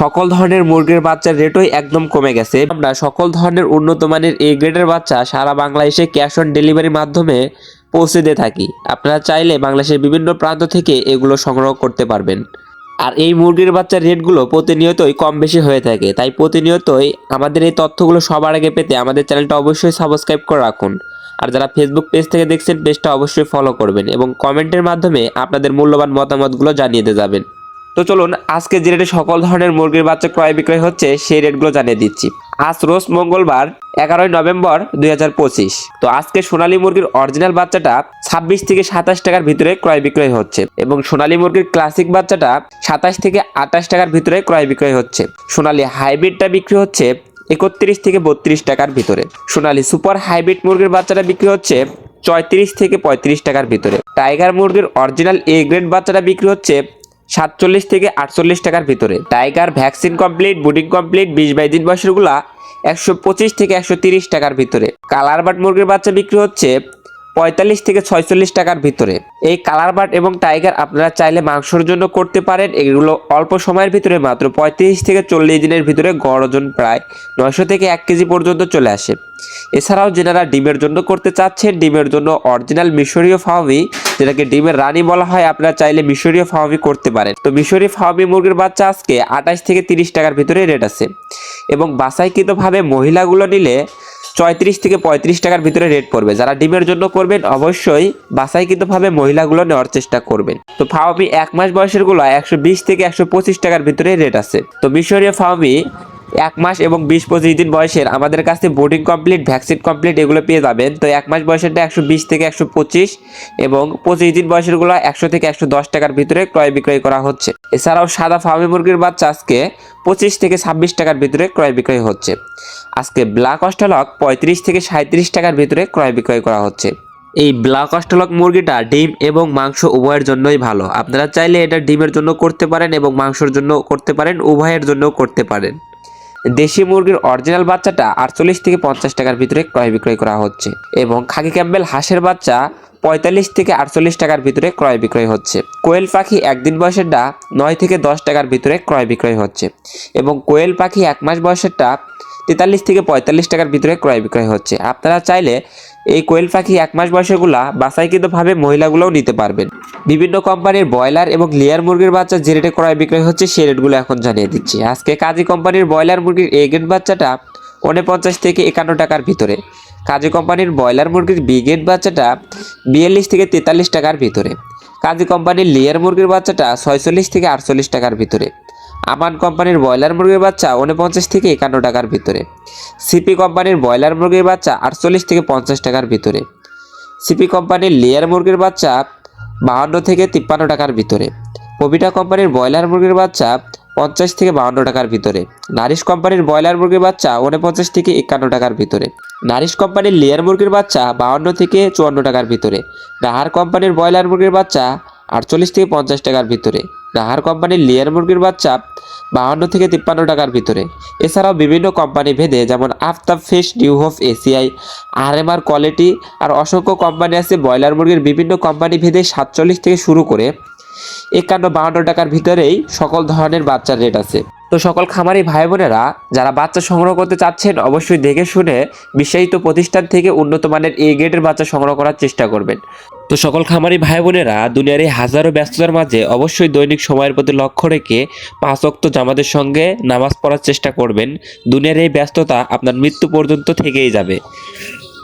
সকল ধরনের মুরগির বাচ্চার রেটই একদম কমে গেছে। আমরা সকল ধরনের উন্নত মানের এ গ্রেডের বাচ্চা সারা বাংলাদেশে ক্যাশ অন ডেলিভারির মাধ্যমে পৌঁছে দিয়ে থাকি। আপনারা চাইলে বাংলাদেশের বিভিন্ন প্রান্ত থেকে এগুলো সংগ্রহ করতে পারবেন। আর এই মুরগির বাচ্চার রেটগুলো প্রতিনিয়তই কম বেশি হয়ে থাকে। তাই প্রতিনিয়তই আমাদের এই তথ্যগুলো সবার আগে পেতে আমাদের চ্যানেলটা অবশ্যই সাবস্ক্রাইব করে রাখুন। আর যারা ফেসবুক পেজ থেকে দেখছেন পেজটা অবশ্যই ফলো করবেন এবং কমেন্টের মাধ্যমে আপনাদের মূল্যবান মতামতগুলো জানিয়ে দিয়ে যাবেন। তো চলুন, আজকে যে রেটে সকল ধরনের মুরগির বাচ্চা ক্রয় বিক্রয় হচ্ছে, সেই রেটগুলো জানিয়ে দিচ্ছি। আজ রোজ মঙ্গলবার, এগারোই নভেম্বর দুই হাজার পঁচিশ। তো আজকে সোনালী মুরগির অরিজিনাল বাচ্চাটা ছাব্বিশ থেকে সাতাশ টাকার ভিতরে ক্রয় বিক্রয় হচ্ছে এবং সোনালী মুরগির ক্লাসিক বাচ্চাটা সাতাশ থেকে আঠাশ টাকার ভিতরে ক্রয় বিক্রয় হচ্ছে। সোনালী হাইব্রিডটা বিক্রি হচ্ছে একত্রিশ থেকে বত্রিশ টাকার ভিতরে। সোনালী সুপার হাইব্রিড মুরগির বাচ্চাটা বিক্রি হচ্ছে চৌত্রিশ থেকে পঁয়ত্রিশ টাকার ভিতরে। টাইগার মুরগির অরিজিনাল এ গ্রেড বাচ্চাটা বিক্রি হচ্ছে সাতচল্লিশ থেকে আটচল্লিশ টাকার ভিতরে। টাইগার ভ্যাকসিন কমপ্লিট বুডিং কমপ্লিট বিশ বাইশ দিন বয়সেরগুলা একশো পঁচিশ থেকে একশো তিরিশ টাকার ভিতরে। কালার বাট মুরগির বাচ্চা বিক্রি হচ্ছে পঁয়তাল্লিশ থেকে ছয়চল্লিশ টাকার ভিতরে। এই কালার বাট এবং টাইগার আপনারা চাইলে মাংসর জন্য করতে পারেন। এগুলো অল্প সময়ের ভিতরে মাত্র পঁয়ত্রিশ থেকে চল্লিশ দিনের ভিতরে গড় ওজন প্রায় নয়শো থেকে এক কেজি পর্যন্ত চলে আসে। এছাড়াও যেনারা ডিমের জন্য করতে চাচ্ছেন, ডিমের জন্য অরিজিনাল মিশরীয় ফাওমি, যেটাকে ডিমের রানী বলা হয়, আপনারা চাইলে মিশরীয় ফাওমি করতে পারেন। তো মিশরীয় ফাওমি মুরগির বাচ্চা আজকে আঠাশ থেকে তিরিশ টাকার ভিতরে রেট আছে। এবং বাসাইকৃতভাবে মহিলাগুলো নিলে চৌত্রিশ থেকে পঁয়ত্রিশ টাকার ভিতরে রেট পড়বে। যারা ডিমের জন্য করবেন, অবশ্যই বাসাইকৃতভাবে মহিলাগুলো নেওয়ার চেষ্টা করবেন। তো ফাওমি এক মাস বয়সেরগুলো একশো বিশ থেকে একশো পঁচিশ টাকার ভিতরে রেট আছে। তো মিশরীয় ফাওমি এক মাস এবং বিশ পঁচিশ দিন বয়সের আমাদের কাছে বোর্ডিং কমপ্লিট ভ্যাকসিন কমপ্লিট এগুলো পেয়ে যাবেন। তো এক মাস বয়সেরটা একশো বিশ থেকে একশো পঁচিশ এবং পঁচিশ দিন বয়সেরগুলো একশো থেকে একশো দশ টাকার ভিতরে ক্রয় বিক্রয় করা হচ্ছে। এছাড়াও সাদা ফার্মি মুরগির বাচ্চা আজকে পঁচিশ থেকে ছাব্বিশ টাকার ভিতরে ক্রয় বিক্রয় হচ্ছে। আজকে ব্ল্যাক অস্টালক পঁয়ত্রিশ থেকে সাঁত্রিশ টাকার ভিতরে ক্রয় বিক্রয় করা হচ্ছে। এই ব্ল্যাক অস্ট্রেলক মুরগিটা ডিম এবং মাংস উভয়ের জন্যই ভালো। আপনারা চাইলে এটা ডিমের জন্য করতে পারেন এবং মাংসর জন্য করতে পারেন, উভয়ের জন্য করতে পারেন। দেশি মুরগির অরিজিনাল বাচ্চাটা আটচল্লিশ থেকে পঞ্চাশ টাকার ভিতরে ক্রয় বিক্রয় করা হচ্ছে এবং খাকি ক্যাম্বেল হাঁসের বাচ্চা পঁয়তাল্লিশ থেকে আটচল্লিশ টাকার ভিতরে ক্রয় বিক্রয় হচ্ছে। কোয়েল পাখি একদিন বয়সেরটা নয় থেকে দশ টাকার ভিতরে ক্রয় বিক্রয় হচ্ছে এবং কোয়েল পাখি এক মাস বয়সেরটা তেতাল্লিশ থেকে পঁয়তাল্লিশ টাকার ভিতরে ক্রয় বিক্রয় হচ্ছে। আপনারা চাইলে এই কোয়েল পাখি এক মাস বয়সেরগুলা বাসাইকৃতভাবে মহিলাগুলোও নিতে পারবেন। বিভিন্ন কোম্পানির ব্রয়লার এবং লেয়ার মুরগির বাচ্চা যে রেটে ক্রয় বিক্রয় হচ্ছে সেই রেটগুলো এখন জানিয়ে দিচ্ছি। আজকে কাজী কোম্পানির ব্রয়লার মুরগির এ গ্রেড বাচ্চাটা উনপঞ্চাশ থেকে একান্ন টাকার ভিতরে। কাজী কোম্পানির ব্রয়লার মুরগির বি গ্রেড বাচ্চাটা বিয়াল্লিশ থেকে তেতাল্লিশ টাকার ভিতরে। কাজী কোম্পানির লেয়ার মুরগির বাচ্চাটা ছয়চল্লিশ থেকে আটচল্লিশ টাকার ভিতরে। আমান কোম্পানির ব্রয়লার মুরগির বাচ্চা উনপঞ্চাশ থেকে একান্ন টাকার ভিতরে। সিপি কোম্পানির ব্রয়লার মুরগির বাচ্চা আটচল্লিশ থেকে পঞ্চাশ টাকার ভিতরে। সিপি কোম্পানির লেয়ার মুরগির বাচ্চা বাহান্ন থেকে তিপ্পান্ন টাকার ভিতরে। পবিটা কোম্পানির ব্রয়লার মুরগির বাচ্চা পঞ্চাশ থেকে বাহান্ন টাকার ভিতরে। নারিশ কোম্পানির ব্রয়লার মুরগির বাচ্চা উনপঞ্চাশ থেকে একান্ন টাকার ভিতরে। নারিশ কোম্পানির লেয়ার মুরগির বাচ্চা বাহান্ন থেকে চুয়ান্ন টাকার ভিতরে। নাহার কোম্পানির ব্রয়লার মুরগির বাচ্চা আটচল্লিশ থেকে পঞ্চাশ টাকার ভিতরে। রাহার কোম্পানির লেয়ার মুরগির বাচ্চা বাহান্ন থেকে তিপ্পান্ন টাকার ভিতরে। এছাড়াও বিভিন্ন কোম্পানি ভেদে যেমন Aftab fish, new hope ACI আর এম আর কোয়ালিটি আর অসংখ্য কোম্পানি আছে। ব্রয়লার মুরগির বিভিন্ন কোম্পানি ভেদে সাতচল্লিশ থেকে শুরু করে একান্ন বাহান্ন টাকার ভিতরেই সকল ধরনের বাচ্চার রেট আছে। তো সকল খামারি ভাই বোনেরা, যারা বাচ্চা সংগ্রহ করতে চাচ্ছেন, অবশ্যই দেখে শুনে বিশ্বায়িত প্রতিষ্ঠান থেকে উন্নত মানের এ গ্রেডের বাচ্চা সংগ্রহ করার চেষ্টা করবেন। তো সকল খামারি ভাই বোনেরা, দুনিয়ার এই হাজারো ব্যস্ততার মাঝে অবশ্যই দৈনিক সময়ের প্রতি লক্ষ্য রেখে পাঁচ অক্ত জামাতের সঙ্গে নামাজ পড়ার চেষ্টা করবেন। দুনিয়ার এই ব্যস্ততা আপনার মৃত্যু পর্যন্ত থেকেই যাবে।